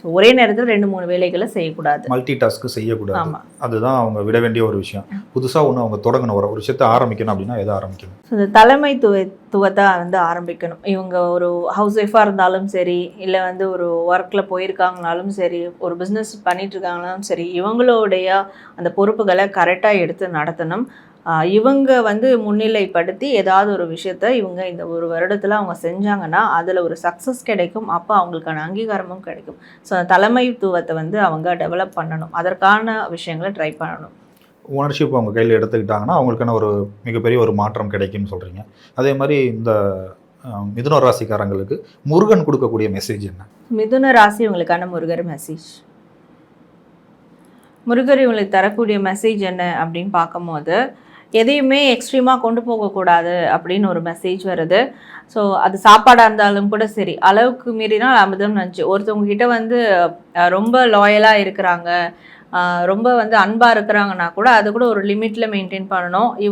So ஒரே நேரத்தில் ரெண்டு மூணு வேலைகளை செய்யக்கூடாது. மல்டி டாஸ்க் செய்யக்கூடாது. ஆமாம் அதுதான் அவங்க விட வேண்டிய ஒரு விஷயம். புதுசா ஒண்ணு அவங்க தொடங்கணும். ஒரு ஒரு விஷயத்தை ஆரம்பிக்கணும் அப்படின்னா எதை ஆரம்பிக்கணும்? ஸோ இந்த தலைமைத்துவத்தை வந்து ஆரம்பிக்கணும். இவங்க ஒரு ஹவுஸ் ஒய்ஃபாக இருந்தாலும் சரி இல்லை வந்து ஒரு ஒர்க்கில் போயிருக்காங்கனாலும் சரி ஒரு பிஸ்னஸ் பண்ணிட்டு இருக்காங்கனாலும் சரி இவங்களுடைய அந்த பொறுப்புகளை கரெக்டாக எடுத்து நடத்தணும். இவங்க வந்து முன்னிலைப்படுத்தி ஏதாவது ஒரு விஷயத்த இவங்க இந்த ஒரு வருடத்தில் அவங்க செஞ்சாங்கன்னா அதில் ஒரு சக்ஸஸ் கிடைக்கும். அப்போ அவங்களுக்கான அங்கீகாரமும் கிடைக்கும். ஸோ அந்த தலைமைத்துவத்தை வந்து அவங்க டெவலப் பண்ணணும். அதற்கான விஷயங்களை ட்ரை பண்ணணும். ஓனர்ஷிப் அவங்க கையில் எடுத்துக்கிட்டாங்கன்னா அவங்களுக்கான ஒரு மிகப்பெரிய ஒரு மாற்றம் கிடைக்கும்னு சொல்றீங்க. அதே மாதிரி இந்த மிதுன ராசிக்காரங்களுக்கு முருகன் கொடுக்கக்கூடிய மெசேஜ் என்ன? மிதுன ராசி உங்களுக்கான முருகர் மெசேஜ் முருகர் இவங்களுக்கு தரக்கூடிய மெசேஜ் என்ன அப்படின்னு பார்க்கும்போது எதையுமே எக்ஸ்ட்ரீமாக கொண்டு போகக்கூடாது அப்படின்னு ஒரு மெசேஜ் வருது. ஸோ அது சாப்பாடாக இருந்தாலும் கூட சரி அளவுக்கு மீறினால் அமிர்தம் நினச்சி ஒருத்தவங்க கிட்ட வந்து ரொம்ப லாயலாக இருக்கிறாங்க ரொம்ப வந்து அன்பாக இருக்கிறாங்கன்னா கூட அது கூட ஒரு லிமிட்டில் மெயின்டைன் பண்ணணும்.